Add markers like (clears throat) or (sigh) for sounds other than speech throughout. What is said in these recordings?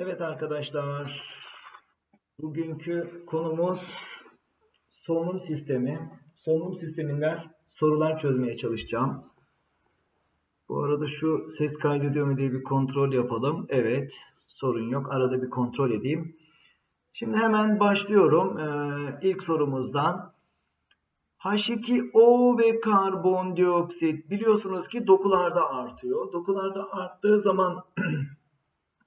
Evet arkadaşlar, bugünkü konumuz solunum sistemi. Solunum sisteminden sorular çözmeye çalışacağım. Bu arada şu ses kaydediyor mu diye bir kontrol yapalım. Evet, sorun yok. Arada bir kontrol edeyim. Şimdi hemen başlıyorum. Ee, ilk sorumuzdan. H2O ve karbondioksit biliyorsunuz ki dokularda artıyor. Dokularda arttığı zaman (clears throat)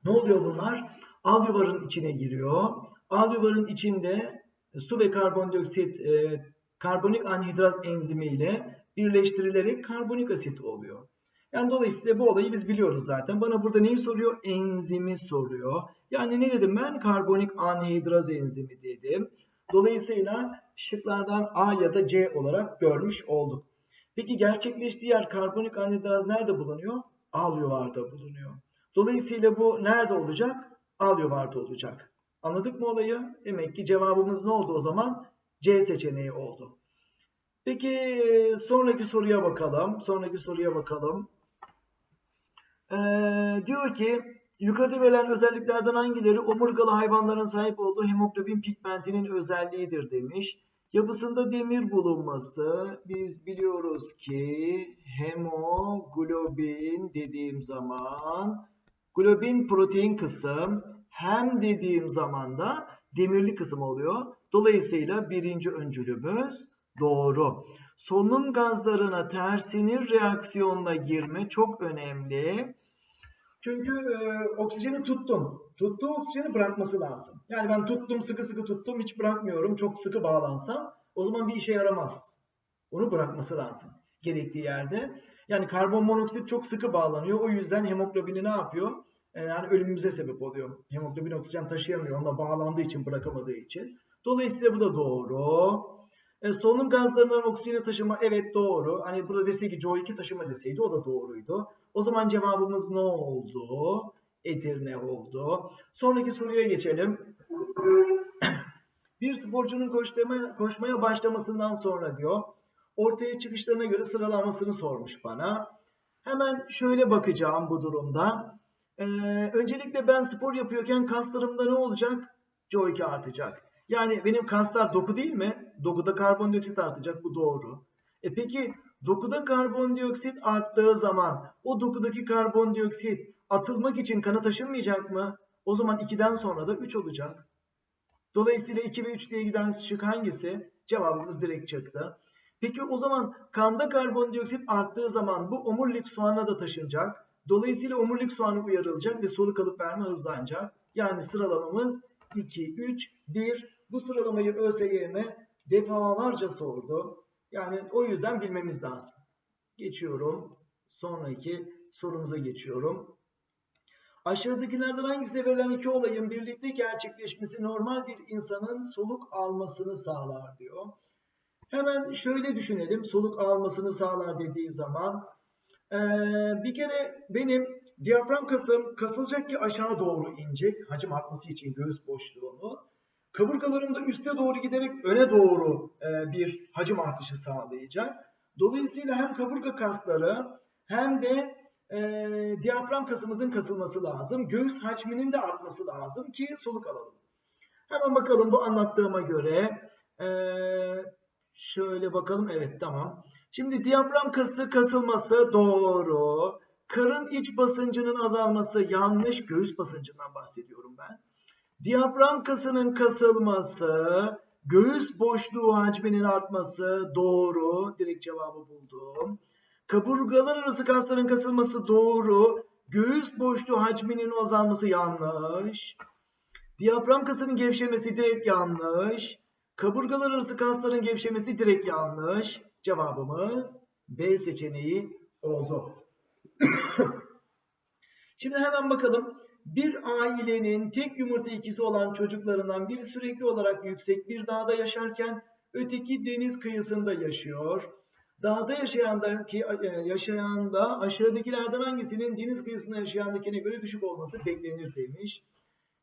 ne oluyor bunlar? Alveolların içine giriyor. Alveolların içinde su ve karbondioksit e, karbonik anhidraz enzimi ile birleştirilerek karbonik asit oluyor. Yani dolayısıyla bu olayı biz biliyoruz zaten. Bana burada neyi soruyor? Enzimi soruyor. Yani ne dedim ben? Karbonik anhidraz enzimi dedim. Dolayısıyla şıklardan A ya da C olarak görmüş olduk. Peki gerçekleştiği yer karbonik anhidraz nerede bulunuyor? Alveolarda bulunuyor. Dolayısıyla bu nerede olacak? Alveolarda olacak. Anladık mı olayı? Demek ki cevabımız ne oldu o zaman? C seçeneği oldu. Peki sonraki soruya bakalım. Sonraki soruya bakalım. Ee, diyor ki yukarıda verilen özelliklerden hangileri omurgalı hayvanların sahip olduğu hemoglobin pigmentinin özelliğidir demiş. Yapısında demir bulunması biz biliyoruz ki hemoglobin dediğim zaman globin protein kısım hem dediğim zaman da demirli kısım oluyor. Dolayısıyla birinci öncülümüz doğru. Solunum gazlarına tersinin reaksiyonla girme çok önemli. Çünkü e, oksijeni tuttum. Tuttuğu oksijeni bırakması lazım. Yani ben tuttum sıkı sıkı tuttum hiç bırakmıyorum. Çok sıkı bağlansam o zaman bir işe yaramaz. Onu bırakması lazım gerektiği yerde. Yani karbon monoksit çok sıkı bağlanıyor. O yüzden hemoglobini ne yapıyor? E, yani ölümümüze sebep oluyor. Hemoglobin oksijen taşıyamıyor. Onunla bağlandığı için bırakamadığı için. Dolayısıyla bu da doğru. E, solunum gazlarından oksijeni taşıma evet doğru. Hani burada deseydi CO2 taşıma deseydi o da doğruydu. O zaman cevabımız ne oldu? Edirne oldu. Sonraki soruya geçelim. (clears throat) Bir sporcunun koşmaya, koşmaya başlamasından sonra diyor, ortaya çıkışlarına göre sıralamasını sormuş bana. Hemen şöyle bakacağım bu durumda. Ee, öncelikle ben spor yapıyorken kaslarımda ne olacak? CO2 artacak. Yani benim kaslar doku değil mi? Dokuda karbondioksit artacak. Bu doğru. E peki dokuda karbondioksit arttığı zaman o dokudaki karbondioksit atılmak için kana taşınmayacak mı? O zaman 2'den sonra da 3 olacak. Dolayısıyla 2 ve 3 diye giden şık hangisi? Cevabımız direkt çıktı. Peki o zaman kanda karbondioksit arttığı zaman bu omurilik soğana da taşınacak. Dolayısıyla omurilik soğanı uyarılacak ve soluk alıp verme hızlanacak. Yani sıralamamız 2, 3, 1. Bu sıralamayı ÖSYM defalarca sordu. Yani o yüzden bilmemiz lazım. Geçiyorum. Sonraki sorumuza geçiyorum. Aşağıdakilerden hangisinde verilen iki olayın birlikte gerçekleşmesi normal bir insanın soluk almasını sağlar diyor. Hemen şöyle düşünelim. Soluk almasını sağlar dediği zaman ee, bir kere benim diyafram kasım kasılacak ki aşağı doğru inecek hacim artması için göğüs boşluğunu. Kaburgalarım da üste doğru giderek öne doğru e, bir hacim artışı sağlayacak. Dolayısıyla hem kaburga kasları hem de e, diyafram kasımızın kasılması lazım. Göğüs hacminin de artması lazım ki soluk alalım. Hemen bakalım bu anlattığıma göre. E, şöyle bakalım. Evet tamam. Şimdi diyafram kası kasılması doğru. Karın iç basıncının azalması yanlış. Göğüs basıncından bahsediyorum ben. Diyafram kasının kasılması, göğüs boşluğu hacminin artması doğru. Direkt cevabı buldum. Kaburgalar arası kasların kasılması doğru. Göğüs boşluğu hacminin azalması yanlış. Diyafram kasının gevşemesi direkt yanlış. Kaburgalar arası kasların gevşemesi direkt yanlış. Cevabımız B seçeneği oldu. (coughs) Şimdi hemen bakalım. Bir ailenin tek yumurta ikizi olan çocuklarından biri sürekli olarak yüksek bir dağda yaşarken öteki deniz kıyısında yaşıyor. Dağda yaşayandaki yaşayan da aşağıdakilerden hangisinin deniz kıyısında yaşayandakine göre düşük olması beklenir demiş.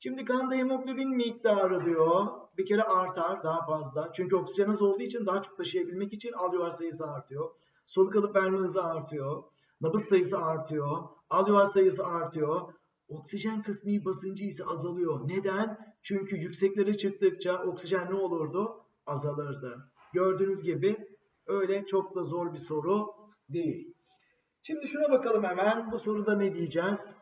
Şimdi kanda hemoglobin miktarı diyor. Bir kere artar daha fazla. Çünkü oksijen az olduğu için daha çok taşıyabilmek için alveolar sayısı artıyor. Soluk alıp verme hızı artıyor. Nabız sayısı artıyor. Alveolar sayısı artıyor. Oksijen kısmı basıncı ise azalıyor. Neden? Çünkü yükseklere çıktıkça oksijen ne olurdu? Azalırdı. Gördüğünüz gibi öyle çok da zor bir soru değil. Şimdi şuna bakalım hemen. Bu soruda ne diyeceğiz?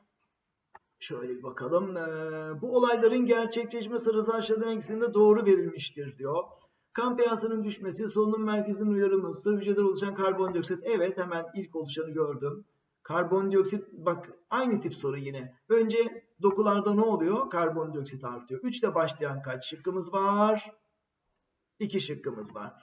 Şöyle bir bakalım. Ee, bu olayların gerçekleşme sırası aşağıdan hangisinde doğru verilmiştir diyor. Kan pH'sının düşmesi, solunum merkezinin uyarılması, hücreden oluşan karbondioksit. Evet hemen ilk oluşanı gördüm. Karbondioksit bak aynı tip soru yine. Önce dokularda ne oluyor? Karbondioksit artıyor. 3 ile başlayan kaç şıkkımız var? 2 şıkkımız var.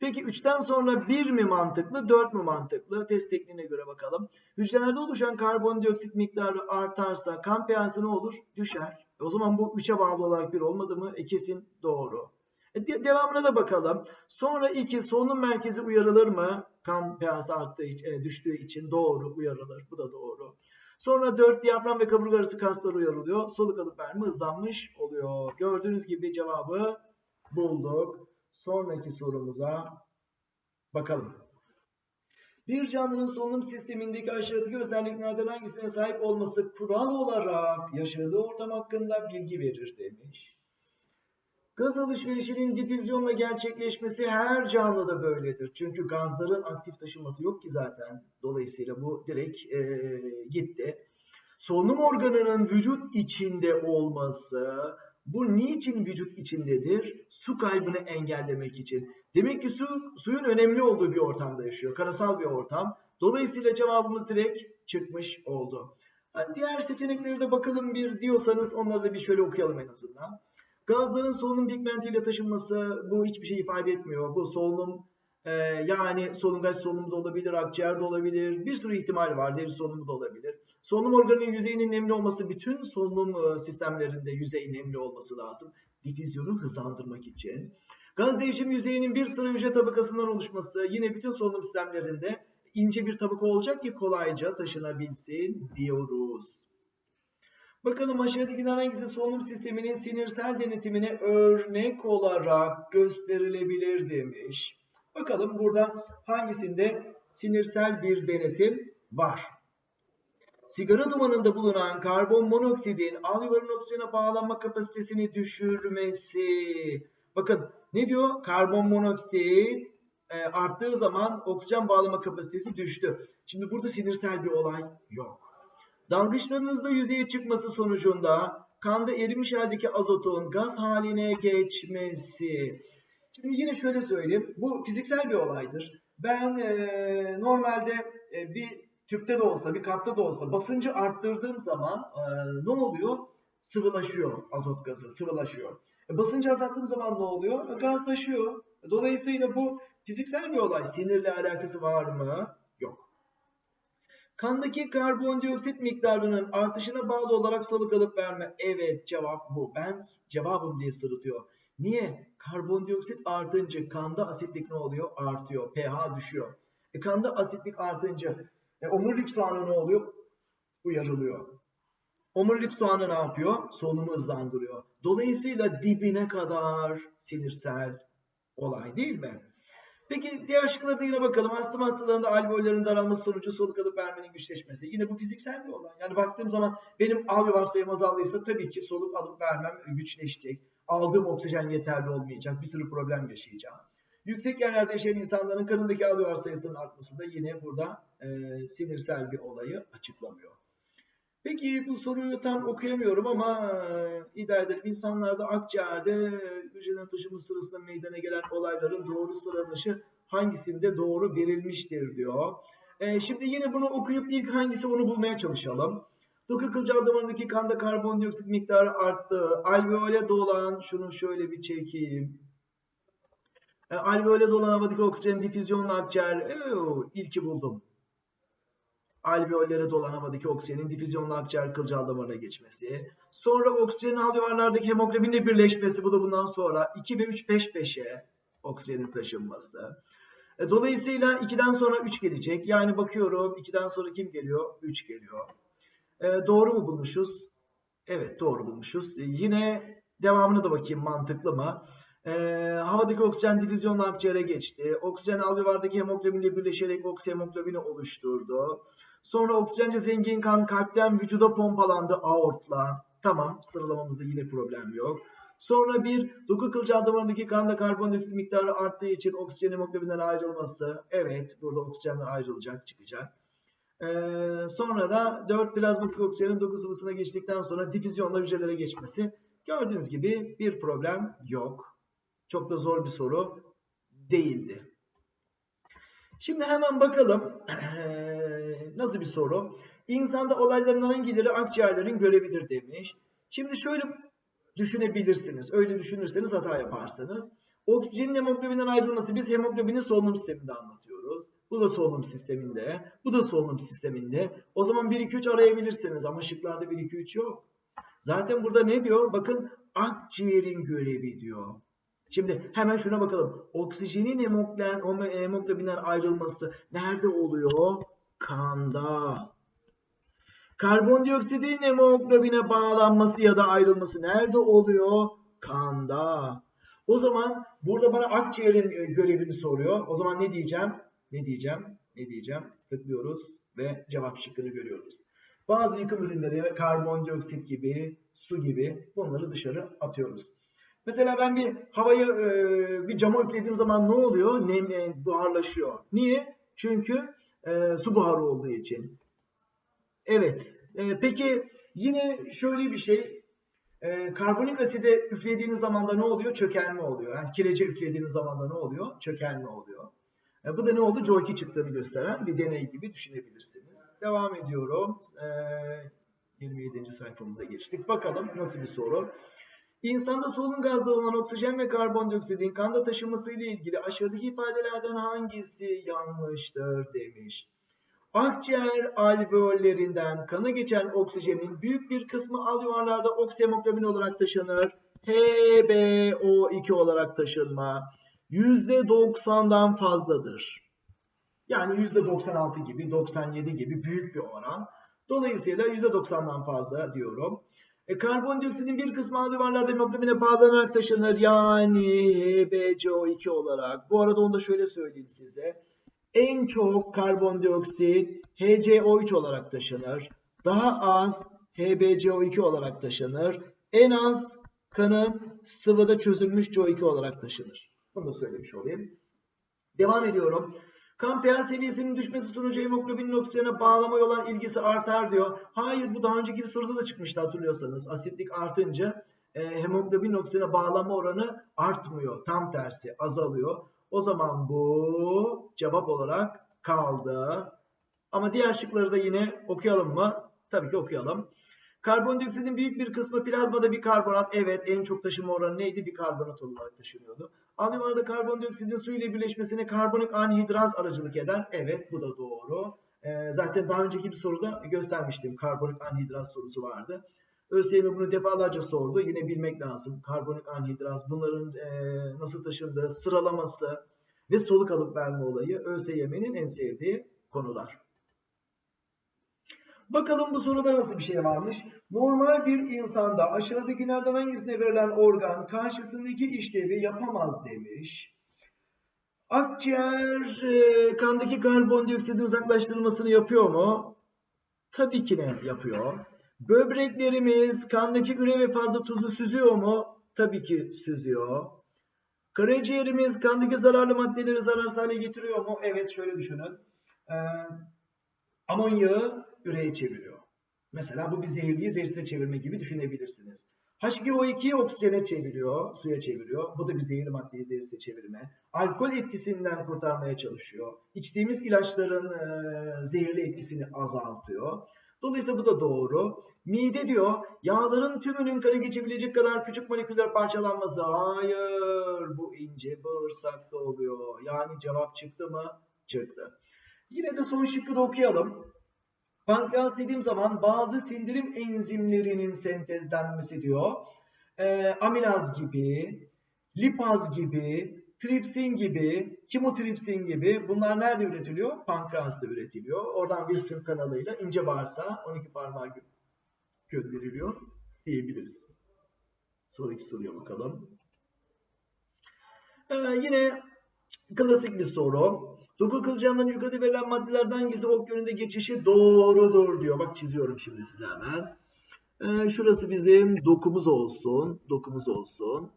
Peki 3'ten sonra 1 mi mantıklı, 4 mü mantıklı? Test tekniğine göre bakalım. Hücrelerde oluşan karbondioksit miktarı artarsa kan pH'si ne olur? Düşer. E o zaman bu 3'e bağlı olarak 1 olmadı mı? E kesin doğru. E de devamına da bakalım. Sonra 2 solunum merkezi uyarılır mı? Kan pH'si arttığı, e, düştüğü için doğru uyarılır. Bu da doğru. Sonra 4 diyafram ve kaburga arası kaslar uyarılıyor. Soluk alıp verme hızlanmış oluyor. Gördüğünüz gibi cevabı bulduk. Sonraki sorumuza bakalım. Bir canlının solunum sistemindeki aşağıdaki özelliklerden hangisine sahip olması kural olarak yaşadığı ortam hakkında bilgi verir demiş. Gaz alışverişinin difüzyonla gerçekleşmesi her canlıda böyledir. Çünkü gazların aktif taşınması yok ki zaten. Dolayısıyla bu direkt e, gitti. Solunum organının vücut içinde olması, bu niçin vücut içindedir? Su kaybını engellemek için. Demek ki su, suyun önemli olduğu bir ortamda yaşıyor. Karasal bir ortam. Dolayısıyla cevabımız direkt çıkmış oldu. Diğer seçenekleri de bakalım bir diyorsanız onları da bir şöyle okuyalım en azından. Gazların solunum pigmentiyle taşınması bu hiçbir şey ifade etmiyor. Bu solunum e, yani solungaç solunumu da olabilir, akciğer de olabilir. Bir sürü ihtimal var. Deri solunumu da olabilir. Solunum organının yüzeyinin nemli olması bütün solunum sistemlerinde yüzey nemli olması lazım. Difüzyonu hızlandırmak için. Gaz değişim yüzeyinin bir sıra hücre tabakasından oluşması yine bütün solunum sistemlerinde ince bir tabaka olacak ki kolayca taşınabilsin diyoruz. Bakalım aşağıdakilerden hangisi solunum sisteminin sinirsel denetimine örnek olarak gösterilebilir demiş. Bakalım burada hangisinde sinirsel bir denetim var. Sigara dumanında bulunan karbon monoksidin alüvarın oksijene bağlanma kapasitesini düşürmesi. Bakın ne diyor? Karbon monoksit e, arttığı zaman oksijen bağlama kapasitesi düştü. Şimdi burada sinirsel bir olay yok. Dalgıçlarınızda yüzeye çıkması sonucunda kanda erimiş haldeki azotun gaz haline geçmesi. Şimdi yine şöyle söyleyeyim. Bu fiziksel bir olaydır. Ben e, normalde e, bir tüpte de olsa, bir kapta da olsa basıncı arttırdığım zaman e, ne oluyor? Sıvılaşıyor azot gazı, sıvılaşıyor. E, basıncı azalttığım zaman ne oluyor? E, gazlaşıyor. Dolayısıyla bu fiziksel bir olay. Sinirle alakası var mı? Yok. Kandaki karbondioksit miktarının artışına bağlı olarak soluk alıp verme. Evet cevap bu. Ben cevabım diye sırıtıyor. Niye? Karbondioksit artınca kanda asitlik ne oluyor? Artıyor. pH düşüyor. E, kanda asitlik artınca e, omurilik soğanı ne oluyor? Uyarılıyor. Omurilik soğanı ne yapıyor? Solunumu hızlandırıyor. Dolayısıyla dibine kadar sinirsel olay değil mi? Peki diğer şıklara da yine bakalım. Astım hastalarında alveollerin daralması sonucu soluk alıp vermenin güçleşmesi. Yine bu fiziksel bir olay. Yani baktığım zaman benim alve varsayım azaldıysa tabii ki soluk alıp vermem güçleşecek. Aldığım oksijen yeterli olmayacak. Bir sürü problem yaşayacağım. Yüksek yerlerde yaşayan insanların kanındaki alveolar sayısının artması da yine burada e, sinirsel bir olayı açıklamıyor. Peki bu soruyu tam okuyamıyorum ama e, iddia ederim insanlarda akciğerde hücrelerin taşıma sırasında meydana gelen olayların doğru sıralışı hangisinde doğru verilmiştir diyor. E, şimdi yine bunu okuyup ilk hangisi onu bulmaya çalışalım. Doku kılcal damarındaki kanda karbondioksit miktarı arttı. Alveole dolan şunu şöyle bir çekeyim. E, alveole dolan havadaki oksijen difüzyonla akciğer. Ee, ilki buldum alveollere dolan havadaki oksijenin difüzyonla akciğer kılcal damarına geçmesi. Sonra oksijenin alveollerdeki hemoglobinle birleşmesi. Bu da bundan sonra 2 ve 3 peş peşe oksijenin taşınması. E, dolayısıyla 2'den sonra 3 gelecek. Yani bakıyorum 2'den sonra kim geliyor? 3 geliyor. E, doğru mu bulmuşuz? Evet doğru bulmuşuz. E, yine devamını da bakayım mantıklı mı? E, havadaki oksijen difüzyonla akciğere geçti. Oksijen alveolardaki hemoglobinle birleşerek oksihemoglobini oluşturdu. Sonra oksijence zengin kan kalpten vücuda pompalandı aortla. Tamam sıralamamızda yine problem yok. Sonra bir doku kılcal damarındaki kanda karbondioksit miktarı arttığı için oksijen hemoglobinden ayrılması. Evet burada oksijenler ayrılacak çıkacak. Ee, sonra da 4 plazmatik oksijenin doku sıvısına geçtikten sonra difüzyonla hücrelere geçmesi. Gördüğünüz gibi bir problem yok. Çok da zor bir soru değildi. Şimdi hemen bakalım (clears throat) nasıl bir soru. İnsanda olayların hangileri akciğerlerin görevidir demiş. Şimdi şöyle düşünebilirsiniz. Öyle düşünürseniz hata yaparsınız. Oksijenin hemoglobinden ayrılması biz hemoglobini solunum sisteminde anlatıyoruz. Bu da solunum sisteminde. Bu da solunum sisteminde. O zaman 1-2-3 arayabilirsiniz ama şıklarda 1-2-3 yok. Zaten burada ne diyor? Bakın akciğerin görevi diyor. Şimdi hemen şuna bakalım. Oksijenin hemoglobinden ayrılması nerede oluyor? Kanda. Karbondioksitin hemoglobine bağlanması ya da ayrılması nerede oluyor? Kanda. O zaman burada bana akciğerin e, görevini soruyor. O zaman ne diyeceğim? Ne diyeceğim? Ne diyeceğim? Tıklıyoruz ve cevap şıkkını görüyoruz. Bazı yıkım ürünleri karbondioksit gibi, su gibi bunları dışarı atıyoruz. Mesela ben bir havayı e, bir cama üflediğim zaman ne oluyor? Nem e, buharlaşıyor. Niye? Çünkü e, su buharı olduğu için. Evet. E, peki yine şöyle bir şey. E, karbonik aside üflediğiniz zaman da ne oluyor? Çökelme oluyor. Yani kirece üflediğiniz zaman da ne oluyor? Çökelme oluyor. E, bu da ne oldu? CO2 çıktığını gösteren bir deney gibi düşünebilirsiniz. Devam ediyorum. E, 27. sayfamıza geçtik. Bakalım nasıl bir soru. İnsanda solunum gazları olan oksijen ve karbondioksitin kanda taşıması ile ilgili aşağıdaki ifadelerden hangisi yanlıştır demiş. Akciğer alveollerinden kana geçen oksijenin büyük bir kısmı alveolarda oksihemoglobin olarak taşınır. HbO2 olarak taşınma %90'dan fazladır. Yani %96 gibi, 97 gibi büyük bir oran. Dolayısıyla %90'dan fazla diyorum. E, karbondioksitin bir kısmı alveolarlarda hemoglobine bağlanarak taşınır. Yani HbCO2 olarak. Bu arada onu da şöyle söyleyeyim size. En çok karbondioksit HCO3 olarak taşınır. Daha az HbCO2 olarak taşınır. En az kanın sıvıda çözülmüş CO2 olarak taşınır. Bunu da söylemiş olayım. Devam ediyorum. Kan pH seviyesinin düşmesi sonucu hemoglobinin oksijene bağlama olan ilgisi artar diyor. Hayır bu daha önceki bir soruda da çıkmıştı hatırlıyorsanız. Asitlik artınca e, hemoglobin oksijene bağlama oranı artmıyor. Tam tersi azalıyor. O zaman bu cevap olarak kaldı. Ama diğer şıkları da yine okuyalım mı? Tabii ki okuyalım. Karbondioksitin büyük bir kısmı plazmada bir karbonat. Evet en çok taşıma oranı neydi? Bir karbonat olarak taşınıyordu. Alüminyumda karbondioksitin su ile birleşmesine karbonik anhidraz aracılık eder. Evet bu da doğru. Ee, zaten daha önceki bir soruda göstermiştim. Karbonik anhidraz sorusu vardı. ÖSYM bunu defalarca sordu. Yine bilmek lazım. Karbonik anhidraz bunların e, nasıl taşındığı, sıralaması ve soluk alıp verme olayı ÖSYM'nin en sevdiği konular. Bakalım bu soruda nasıl bir şey varmış. Normal bir insanda aşağıdakilerden hangisine verilen organ karşısındaki işlevi yapamaz demiş. Akciğer e, kandaki karbondioksitin uzaklaştırılmasını yapıyor mu? Tabii ki ne yapıyor. Böbreklerimiz kandaki üre ve fazla tuzu süzüyor mu? Tabii ki süzüyor. Karaciğerimiz kandaki zararlı maddeleri zararsız hale getiriyor mu? Evet şöyle düşünün. Ee, amonyağı üreye çeviriyor. Mesela bu bir zehirliyi zehirsize çevirme gibi düşünebilirsiniz. H2O2'yi oksijene çeviriyor, suya çeviriyor. Bu da bir zehirli maddeyi zehirsize çevirme. Alkol etkisinden kurtarmaya çalışıyor. İçtiğimiz ilaçların e, zehirli etkisini azaltıyor. Dolayısıyla bu da doğru. Mide diyor yağların tümünün kana geçebilecek kadar küçük moleküller parçalanması. Hayır bu ince bağırsakta oluyor. Yani cevap çıktı mı? Çıktı. Yine de son şıkkı da okuyalım. Pankreas dediğim zaman bazı sindirim enzimlerinin sentezlenmesi diyor. E, amilaz gibi, lipaz gibi, tripsin gibi, kimotripsin gibi bunlar nerede üretiliyor? Pankreasta üretiliyor. Oradan bir sürü kanalıyla ince bağırsağa 12 parmağı gönderiliyor diyebiliriz. Sonraki soruya bakalım. Ee, yine klasik bir soru. Doku kılcalların yukarıda verilen maddelerden hangisi ok yönünde geçişi doğrudur diyor. Bak çiziyorum şimdi size hemen. Ee, şurası bizim dokumuz olsun. Dokumuz olsun.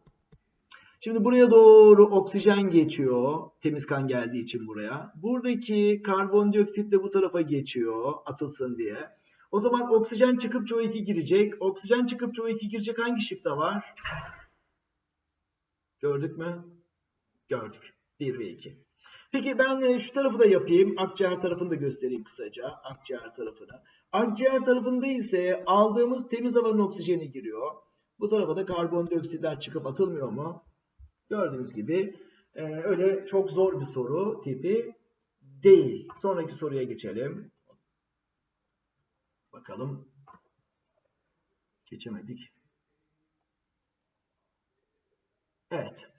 Şimdi buraya doğru oksijen geçiyor. Temiz kan geldiği için buraya. Buradaki karbondioksit de bu tarafa geçiyor atılsın diye. O zaman oksijen çıkıp CO2 girecek. Oksijen çıkıp CO2 girecek hangi şıkta var? Gördük mü? Gördük. 1 ve 2. Peki ben e, şu tarafı da yapayım. Akciğer tarafını da göstereyim kısaca. Akciğer tarafını. Akciğer tarafında ise aldığımız temiz havanın oksijeni giriyor. Bu tarafa da karbondioksitler çıkıp atılmıyor mu? Gördüğünüz gibi e, öyle çok zor bir soru tipi değil. Sonraki soruya geçelim. Bakalım. Geçemedik. Evet.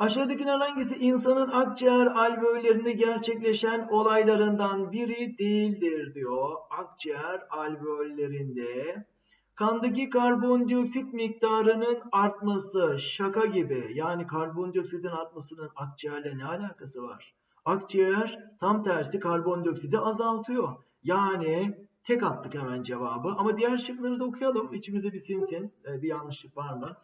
Aşağıdakilerden hangisi insanın akciğer alveollerinde gerçekleşen olaylarından biri değildir diyor. Akciğer alveollerinde kandaki karbondioksit miktarının artması şaka gibi. Yani karbondioksitin artmasının akciğerle ne alakası var? Akciğer tam tersi karbondioksidi azaltıyor. Yani tek attık hemen cevabı. Ama diğer şıkları da okuyalım. İçimize bir sinsin. Ee, bir yanlışlık var mı?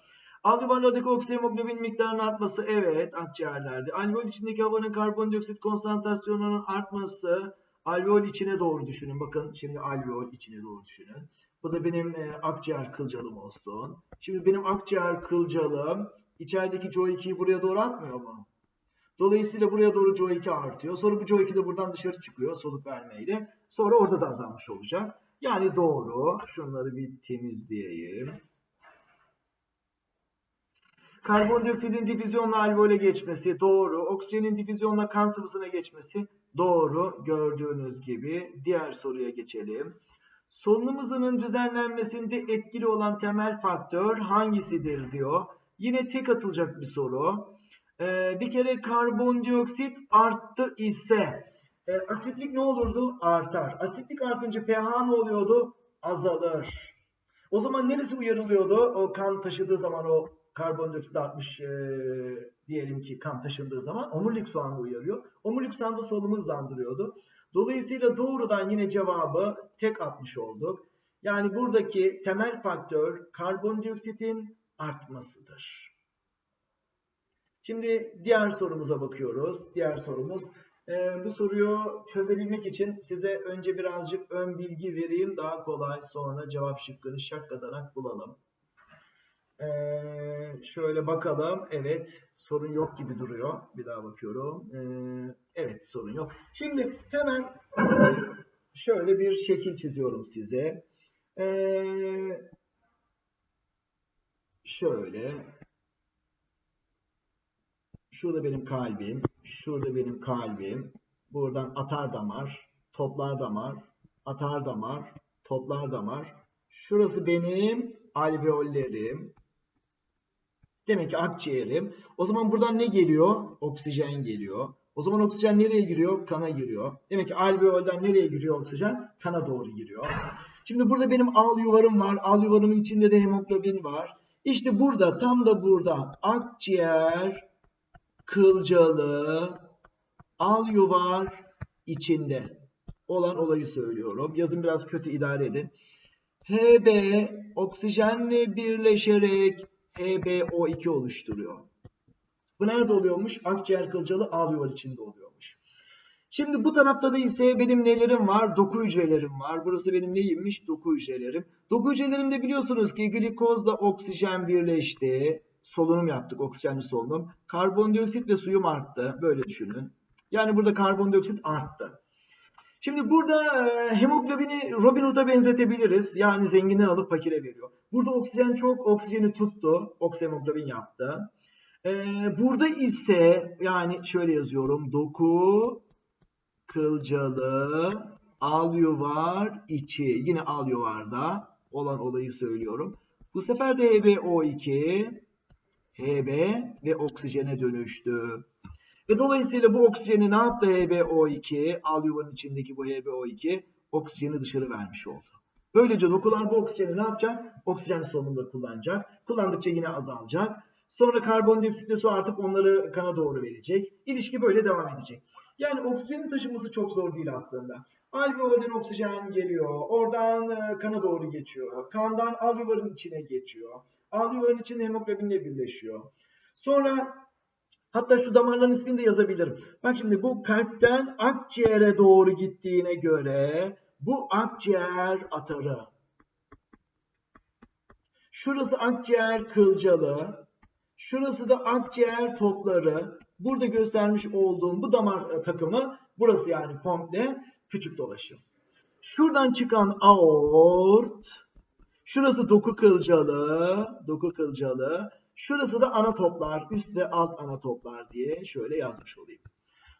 Alveolardaki oksihemoglobin miktarının artması evet akciğerlerde. Alveol içindeki havanın karbondioksit konsantrasyonunun artması alveol içine doğru düşünün. Bakın şimdi alveol içine doğru düşünün. Bu da benim e, akciğer kılcalım olsun. Şimdi benim akciğer kılcalım içerideki CO2'yi buraya doğru atmıyor mu? Dolayısıyla buraya doğru CO2 artıyor. Sonra bu CO2 de buradan dışarı çıkıyor soluk vermeyle. Sonra orada da azalmış olacak. Yani doğru. Şunları bir temizleyeyim. Karbondioksidin difüzyonla alveole geçmesi doğru. Oksijenin difüzyonla kan sıvısına geçmesi doğru. Gördüğünüz gibi diğer soruya geçelim. Solunum hızının düzenlenmesinde etkili olan temel faktör hangisidir diyor. Yine tek atılacak bir soru. Ee, bir kere karbondioksit arttı ise e, asitlik ne olurdu? Artar. Asitlik artınca pH ne oluyordu? Azalır. O zaman neresi uyarılıyordu? O kan taşıdığı zaman o karbondioksit artmış e, diyelim ki kan taşındığı zaman omurilik soğanı uyarıyor. Omurilik soğanı da solunumu hızlandırıyordu. Dolayısıyla doğrudan yine cevabı tek atmış olduk. Yani buradaki temel faktör karbondioksitin artmasıdır. Şimdi diğer sorumuza bakıyoruz. Diğer sorumuz. Ee, bu soruyu çözebilmek için size önce birazcık ön bilgi vereyim. Daha kolay sonra cevap şıkkını şakkadarak bulalım. Ee, şöyle bakalım. Evet sorun yok gibi duruyor. Bir daha bakıyorum. Ee, evet sorun yok. Şimdi hemen şöyle bir şekil çiziyorum size. Ee, şöyle. Şurada benim kalbim. Şurada benim kalbim. Buradan atar damar, toplar damar, atar damar, toplar damar. Şurası benim alveollerim. Demek ki akciğerim. O zaman buradan ne geliyor? Oksijen geliyor. O zaman oksijen nereye giriyor? Kana giriyor. Demek ki alveolden nereye giriyor oksijen? Kana doğru giriyor. Şimdi burada benim al yuvarım var. Al yuvarımın içinde de hemoglobin var. İşte burada tam da burada akciğer kılcalı al yuvar içinde olan olayı söylüyorum. Yazın biraz kötü idare edin. Hb oksijenle birleşerek HbO2 oluşturuyor. Bu nerede oluyormuş? Akciğer kılcalı alveol içinde oluyormuş. Şimdi bu tarafta da ise benim nelerim var? Doku hücrelerim var. Burası benim neymiş? Doku hücrelerim. Doku hücrelerimde biliyorsunuz ki glikozla oksijen birleşti. Solunum yaptık, oksijenli solunum. Karbondioksit ve suyum arttı. Böyle düşünün. Yani burada karbondioksit arttı. Şimdi burada hemoglobini Robin Hood'a benzetebiliriz. Yani zenginden alıp fakire veriyor. Burada oksijen çok, oksijeni tuttu. Oksihemoglobin yaptı. Burada ise yani şöyle yazıyorum. Doku, kılcalı, alüvar içi. Yine alüvarda olan olayı söylüyorum. Bu sefer de HbO2, Hb ve oksijene dönüştü. Ve dolayısıyla bu oksijeni ne yaptı HbO2? Al yuvanın içindeki bu HbO2 oksijeni dışarı vermiş oldu. Böylece dokular bu oksijeni ne yapacak? Oksijen solunumda kullanacak. Kullandıkça yine azalacak. Sonra karbondioksit ve su artıp onları kana doğru verecek. İlişki böyle devam edecek. Yani oksijenin taşınması çok zor değil aslında. Alveolden oksijen geliyor. Oradan e, kana doğru geçiyor. Kandan alveolun içine geçiyor. Alveolun içinde hemoglobinle birleşiyor. Sonra hatta şu damarların ismini de yazabilirim. Bak şimdi bu kalpten akciğere doğru gittiğine göre bu akciğer atarı. Şurası akciğer kılcalı. Şurası da akciğer topları. Burada göstermiş olduğum bu damar e, takımı burası yani komple küçük dolaşım. Şuradan çıkan aort. Şurası doku kılcalı. Doku kılcalı. Şurası da ana toplar. Üst ve alt ana toplar diye şöyle yazmış olayım.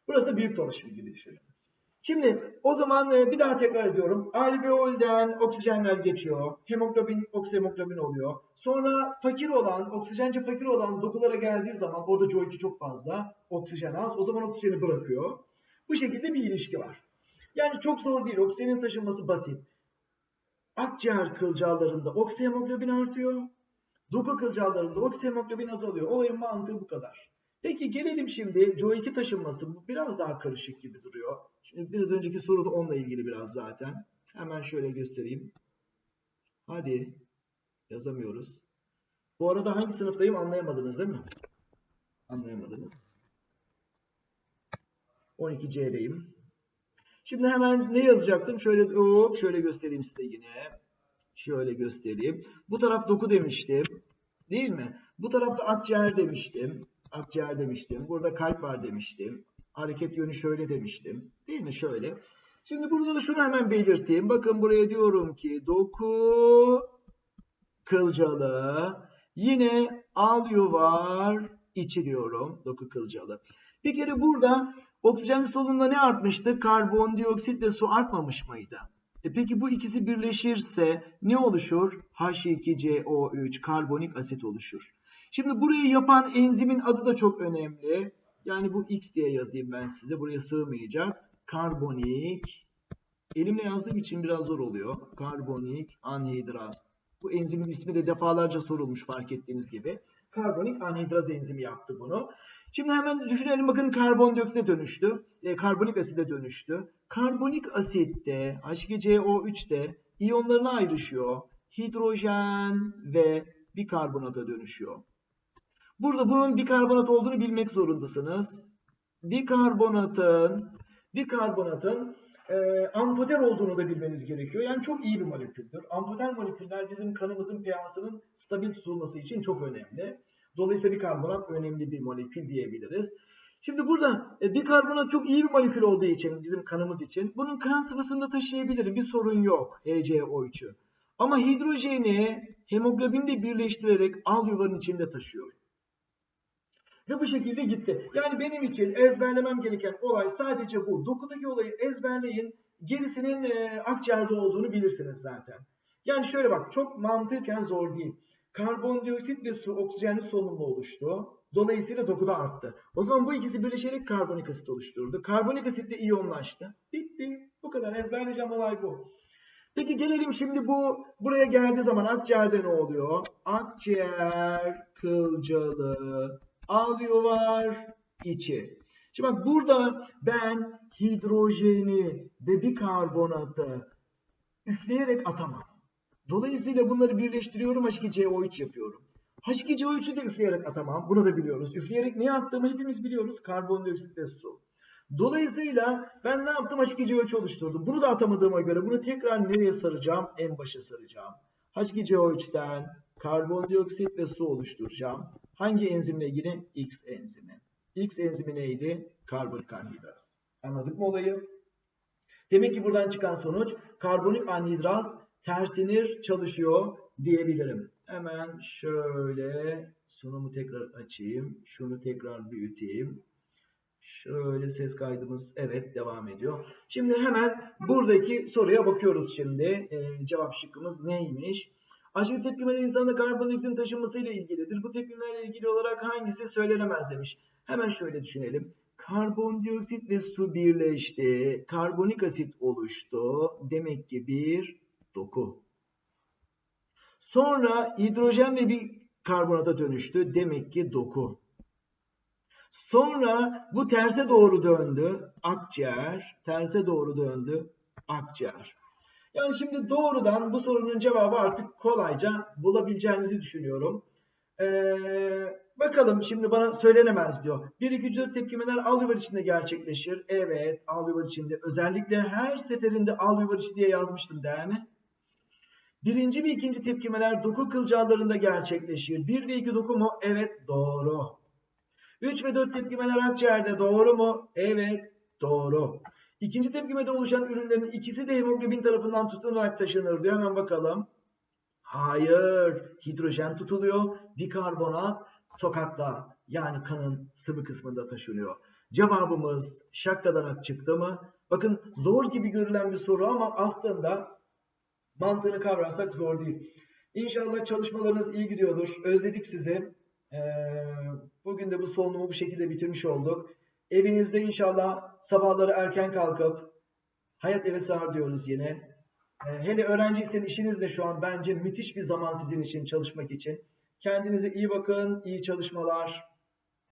Burası da büyük dolaşım gibi düşünün. Şimdi o zaman e, bir daha tekrar ediyorum. Alveolden oksijenler geçiyor. Hemoglobin, oksihemoglobin oluyor. Sonra fakir olan, oksijence fakir olan dokulara geldiği zaman orada CO2 çok fazla, oksijen az. O zaman oksijeni bırakıyor. Bu şekilde bir ilişki var. Yani çok zor değil. Oksijenin taşınması basit. Akciğer kılcallarında oksihemoglobin artıyor. Doku kılcallarında oksihemoglobin azalıyor. Olayın mantığı bu kadar. Peki gelelim şimdi CO2 taşınması. Bu biraz daha karışık gibi duruyor. Şimdi biraz önceki soru da onunla ilgili biraz zaten. Hemen şöyle göstereyim. Hadi. Yazamıyoruz. Bu arada hangi sınıftayım anlayamadınız değil mi? Anlayamadınız. 12C'deyim. Şimdi hemen ne yazacaktım? Şöyle hop şöyle göstereyim size yine. Şöyle göstereyim. Bu taraf doku demiştim. Değil mi? Bu tarafta akciğer demiştim. Akciğer demiştim. Burada kalp var demiştim. Hareket yönü şöyle demiştim. Değil mi? Şöyle. Şimdi burada da şunu hemen belirteyim. Bakın buraya diyorum ki doku kılcalı. Yine al yuvar içi diyorum. Doku kılcalı. Bir kere burada oksijen solunumda ne artmıştı? Karbondioksit ve su artmamış mıydı? E peki bu ikisi birleşirse ne oluşur? H2CO3 karbonik asit oluşur. Şimdi burayı yapan enzimin adı da çok önemli. Yani bu X diye yazayım ben size. Buraya sığmayacak. Karbonik. Elimle yazdığım için biraz zor oluyor. Karbonik anhidraz. Bu enzimin ismi de defalarca sorulmuş fark ettiğiniz gibi. Karbonik anhidraz enzimi yaptı bunu. Şimdi hemen düşünelim bakın karbondioksite dönüştü. E, karbonik aside dönüştü. Karbonik asitte H2CO3'te iyonlarına ayrışıyor. Hidrojen ve bikarbonata dönüşüyor. Burada bunun bikarbonat olduğunu bilmek zorundasınız. Bikarbonatın bikarbonatın e, amfoter olduğunu da bilmeniz gerekiyor. Yani çok iyi bir moleküldür. Amfoter moleküller bizim kanımızın pH'sının stabil tutulması için çok önemli. Dolayısıyla bikarbonat önemli bir molekül diyebiliriz. Şimdi burada e, bikarbonat çok iyi bir molekül olduğu için bizim kanımız için bunun kan sıvısında taşıyabilirim. Bir sorun yok HCO3'ü. Ama hidrojeni hemoglobinle birleştirerek al yuvanın içinde taşıyor. Ve bu şekilde gitti. Yani benim için ezberlemem gereken olay sadece bu. Dokudaki olayı ezberleyin. Gerisinin e, akciğerde olduğunu bilirsiniz zaten. Yani şöyle bak çok mantıken zor değil. Karbondioksit ve su oksijenli solunumla oluştu. Dolayısıyla dokuda arttı. O zaman bu ikisi birleşerek karbonik asit oluşturdu. Karbonik asit de iyonlaştı. Bitti. Bu kadar ezberleyeceğim olay bu. Peki gelelim şimdi bu buraya geldiği zaman akciğerde ne oluyor? Akciğer kılcalı alıyorlar içi. Şimdi bak burada ben hidrojeni ve bikarbonatı üfleyerek atamam. Dolayısıyla bunları birleştiriyorum H2CO3 yapıyorum. H2CO3'ü de üfleyerek atamam. Bunu da biliyoruz. Üfleyerek ne attığımı hepimiz biliyoruz. Karbondioksit ve su. Dolayısıyla ben ne yaptım? H2CO3 oluşturdum. Bunu da atamadığıma göre bunu tekrar nereye saracağım? En başa saracağım. H2CO3'ten karbondioksit ve su oluşturacağım. Hangi enzimle ilgili? X enzimi. X enzimi neydi? Karbonik anhidraz. Anladık mı olayı? Demek ki buradan çıkan sonuç karbonik anhidraz tersinir çalışıyor diyebilirim. Hemen şöyle sunumu tekrar açayım. Şunu tekrar büyüteyim. Şöyle ses kaydımız evet devam ediyor. Şimdi hemen buradaki soruya bakıyoruz şimdi. Ee, cevap şıkkımız neymiş? Aşırı tepkimeler insanda karbondioksitin taşınmasıyla ilgilidir. Bu tepkimelerle ilgili olarak hangisi söylenemez demiş. Hemen şöyle düşünelim. Karbondioksit ve su birleşti. Karbonik asit oluştu. Demek ki bir doku. Sonra hidrojen ve bir karbonata dönüştü. Demek ki doku. Sonra bu terse doğru döndü. Akciğer. Terse doğru döndü. Akciğer. Yani şimdi doğrudan bu sorunun cevabı artık kolayca bulabileceğinizi düşünüyorum. Ee, bakalım şimdi bana söylenemez diyor. 1, 2, 3, 4 tepkimeler alveolar içinde gerçekleşir. Evet alveolar içinde. Özellikle her seferinde alveolar içi diye yazmıştım değil mi? Birinci ve ikinci tepkimeler doku kılcallarında gerçekleşir. 1 ve 2 doku mu? Evet doğru. 3 ve 4 tepkimeler akciğerde doğru mu? Evet doğru. İkinci tepkimede oluşan ürünlerin ikisi de hemoglobin tarafından tutunarak taşınır diyor. Hemen bakalım. Hayır. Hidrojen tutuluyor. Bikarbonat sokakta yani kanın sıvı kısmında taşınıyor. Cevabımız şakkadanak çıktı mı? Bakın zor gibi görülen bir soru ama aslında mantığını kavrarsak zor değil. İnşallah çalışmalarınız iyi gidiyordur. Özledik sizi. Ee, bugün de bu solunumu bu şekilde bitirmiş olduk. Evinizde inşallah sabahları erken kalkıp hayat eve sığar diyoruz yine. Ee, hele öğrenciysen işiniz de şu an bence müthiş bir zaman sizin için çalışmak için. Kendinize iyi bakın, iyi çalışmalar.